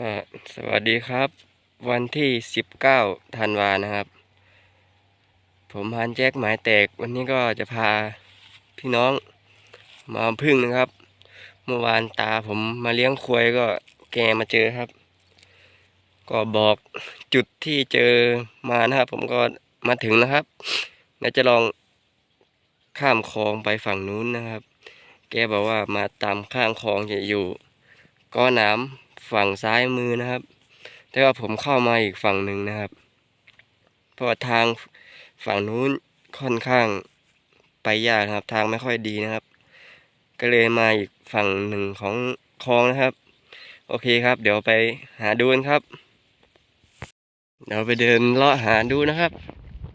ก็สวัสดีครับ วันที่ 19ธันวานะครับ ผมพานแจ็คหมายแตกวันนี้ก็จะพาพี่น้องมาพึ่งนะครับ เมื่อวานตาผมมาเลี้ยงควายก็แกมาเจอครับ ก็บอกจุดที่เจอมานะครับ ผมก็มาถึงนะครับเดี๋ยวจะลองข้ามคลองไปฝั่งนู้นนะครับ แกบอกว่ามาตามข้างคลองจะอยู่ก้อน้ำ ฝั่งซ้ายมือนะครับ แต่ว่าผมเข้ามาอีกฝั่งหนึ่งนะครับ เพราะว่าทางฝั่งนู้นค่อนข้างไปยากนะครับ ทางไม่ค่อยดีนะครับ ก็เลยมาอีกฝั่งหนึ่งของคลองนะครับ โอเคครับ เดี๋ยวไปหาดูกันครับ เดี๋ยวไปเดินเลาะหาดูนะครับ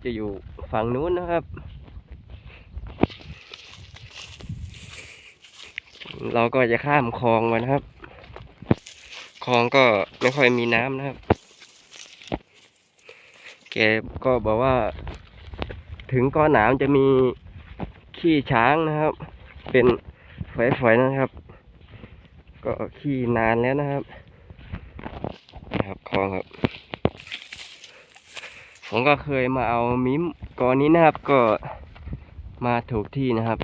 จะอยู่ฝั่งนู้นนะครับ เราก็จะข้ามคลองมานะครับ คลองก็ไม่ค่อยมีน้ำนะครับ แกก็บอกว่า ถึงก้อนหนามจะมีขี้ช้างนะครับ เป็นฝอยๆนะครับ ก็ขี้นานแล้วนะครับนะครับคลองครับ ผมก็เคยมาเอามิมกอนนี้นะครับก็มาถูกที่นะครับ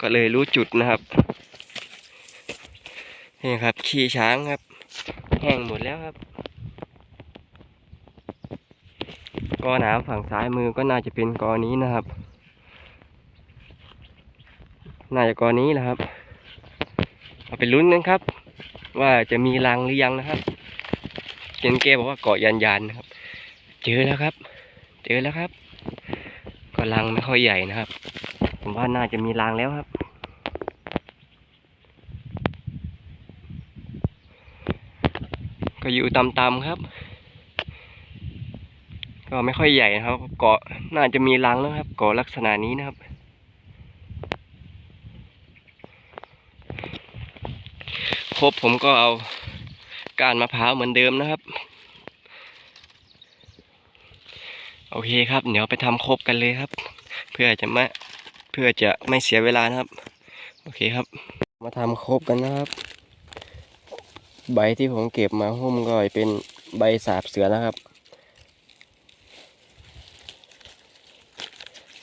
ก็เลยรู้จุดนะครับ นี่ครับ ขี้ช้างครับ แห้งหมดแล้วครับ กอหนามฝั่งซ้ายมือก็น่าจะเป็นกอนี้นะครับ น่าจะกอนี้แหละครับ เอาไปลุ้นกันครับ ว่าจะมีรังหรือยังนะครับเจนเกบอกว่าเกาะยันยันนะครับ เจอแล้วครับ เจอแล้วครับก็รังไม่ค่อยใหญ่นะครับ ผมว่าน่าจะมีรังแล้วครับ ก็อยู่ต่ำๆครับ ก็ไม่ค่อยใหญ่นะครับ เกาะน่าจะมีรังแล้วครับ เกาะลักษณะนี้นะครับ ครบผมก็เอาก้านมะพร้าวเหมือนเดิมนะครับ โอเคครับ เดี๋ยวไปทำครบกันเลยครับ เพื่อจะไม่เพื่อจะไม่เสียเวลานะครับ โอเคครับ มาทำครบกันนะครับ ใบที่ผมเก็บมาหุ้มก็เป็นใบสาบเสือนะครับ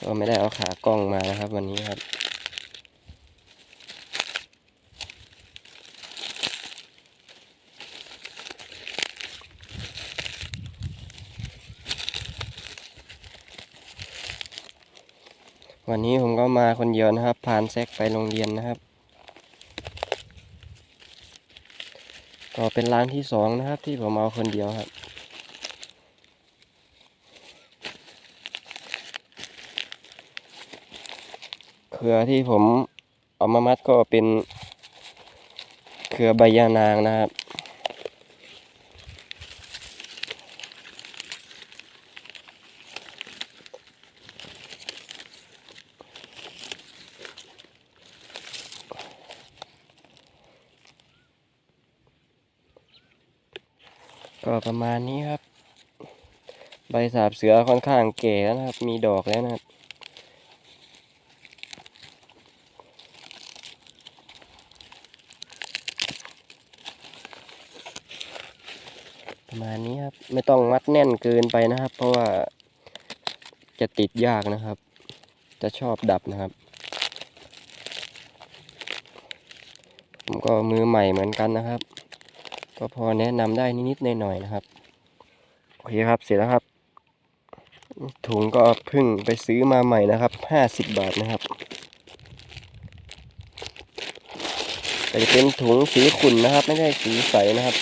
ก็ไม่ได้เอาขากล้องมานะครับ วันนี้ครับวันนี้ผมก็มาคนเดียวนะครับพานแซกไปโรงเรียนนะครับ ก็เป็นร้านที่สองนะครับ ที่ผมเอาคนเดียวครับ เครือที่ผมเอามามัดก็เป็นเครือใบยานางนะครับ ก็ประมาณนี้ครับ ใบสาบเสือค่อนข้างแก่แล้วนะครับ มีดอกแล้วนะครับ ประมาณนี้ครับ ไม่ต้องมัดแน่นเกินไปนะครับ เพราะว่าจะติดยากนะครับ จะชอบดับนะครับ ผมก็มือใหม่เหมือนกันนะครับ ก็พอแนะนำได้นิดๆหน่อยๆนะครับ โอเคครับเสร็จแล้วครับ ถุงก็เพิ่งไปซื้อมาใหม่นะครับห้าสิบบาทนะครับแต่จะเป็นถุงสีขุ่นนะครับ ไม่ใช่สีใสนะครับ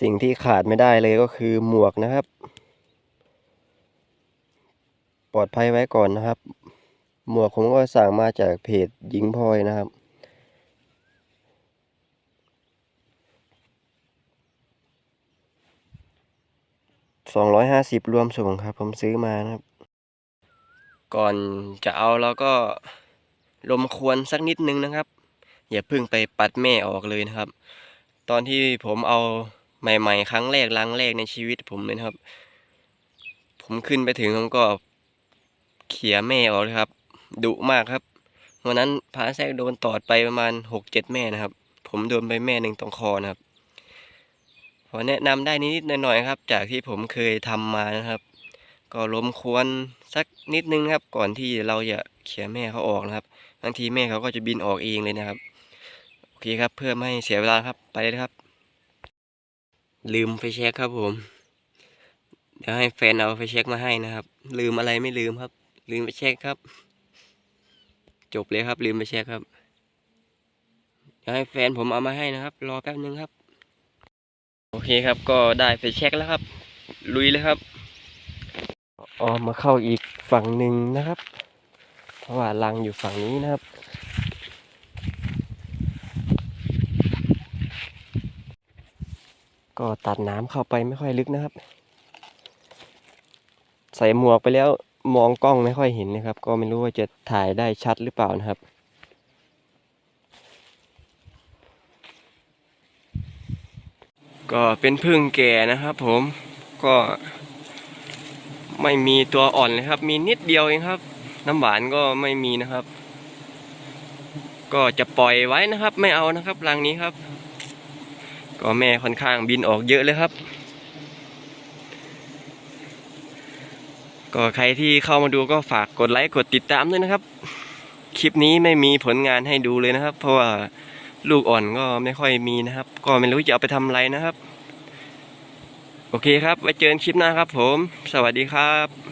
สิ่งที่ขาดไม่ได้เลยก็คือหมวกนะครับ ปลอดภัยไว้ก่อนนะครับ หมวกผมก็สั่งมาจากเพจหญิงพลอยนะครับ สองร้อยห้าสิบรวมส่งครับ ผมซื้อมานะครับ ก่อนจะเอาเราก็ลมควรสักนิดนึงนะครับ อย่าเพิ่งไปปัดแม่ออกเลยนะครับ ตอนที่ผมเอาใหม่ ๆ ครั้งแรกรังแรกในชีวิตผมเลยนะครับ ผมขึ้นไปถึงผมก็เขี่ยแม่ออกเลยครับ ดุมากครับวันนั้นพาแทรกโดนตอดไปประมาณหกเจ็ดแม่นะครับ ผมโดนไปแม่หนึ่งตรงคอนะครับขอแนะนำได้นิดๆหน่อยๆครับ จากที่ผมเคยทำมานะครับ ก็ล้มควรสักนิดนึงครับ ก่อนที่เราจะเขี่ยแม่เขาออกนะครับบางทีแม่เขาก็จะบินออกเองเลยนะครับโอเคครับ เพื่อไม่ให้เสียเวลาครับไปเลยครับ ลืมไฟเช็คครับผม เดี๋ยวให้แฟนเอาไฟเช็คมาให้นะครับ ลืมอะไรไม่ลืมครับ ลืมไปเช็คครับ จบเลยครับ ลืมไปเช็คครับเดี๋ยวให้แฟนผมเอามาให้นะครับ รอแป๊บนึงครับ โอเคครับก็ได้ไฟเช็คแล้วครับ ลุยเลยครับออมมาเข้าอีกฝั่งหนึ่งนะครับ เพราะว่ารังอยู่ฝั่งนี้นะครับ ก็ตัดน้ำเข้าไปไม่ค่อยลึกนะครับ ใส่หมวกไปแล้ว มองกล้องไม่ค่อยเห็นนะครับ ก็ไม่รู้ว่าจะถ่ายได้ชัดหรือเปล่านะครับ ก็เป็นพึ่งแก่นะครับ ผมก็ไม่มีตัวอ่อนเลยครับ มีนิดเดียวเองครับ น้ำหวานก็ไม่มีนะครับ ก็จะปล่อยไว้นะครับ ไม่เอานะครับรังนี้ครับ ก็แม่ค่อนข้างบินออกเยอะเลยครับ ก็ใครที่เข้ามาดูก็ฝากกดไลค์กดติดตามด้วยนะครับ คลิปนี้ไม่มีผลงานให้ดูเลยนะครับ เพราะว่าลูกอ่อนก็ไม่ค่อยมีนะครับ ก็ไม่รู้จะเอาไปทำอะไรนะครับ โอเคครับ ไว้เจอกันคลิปหน้าครับผม สวัสดีครับ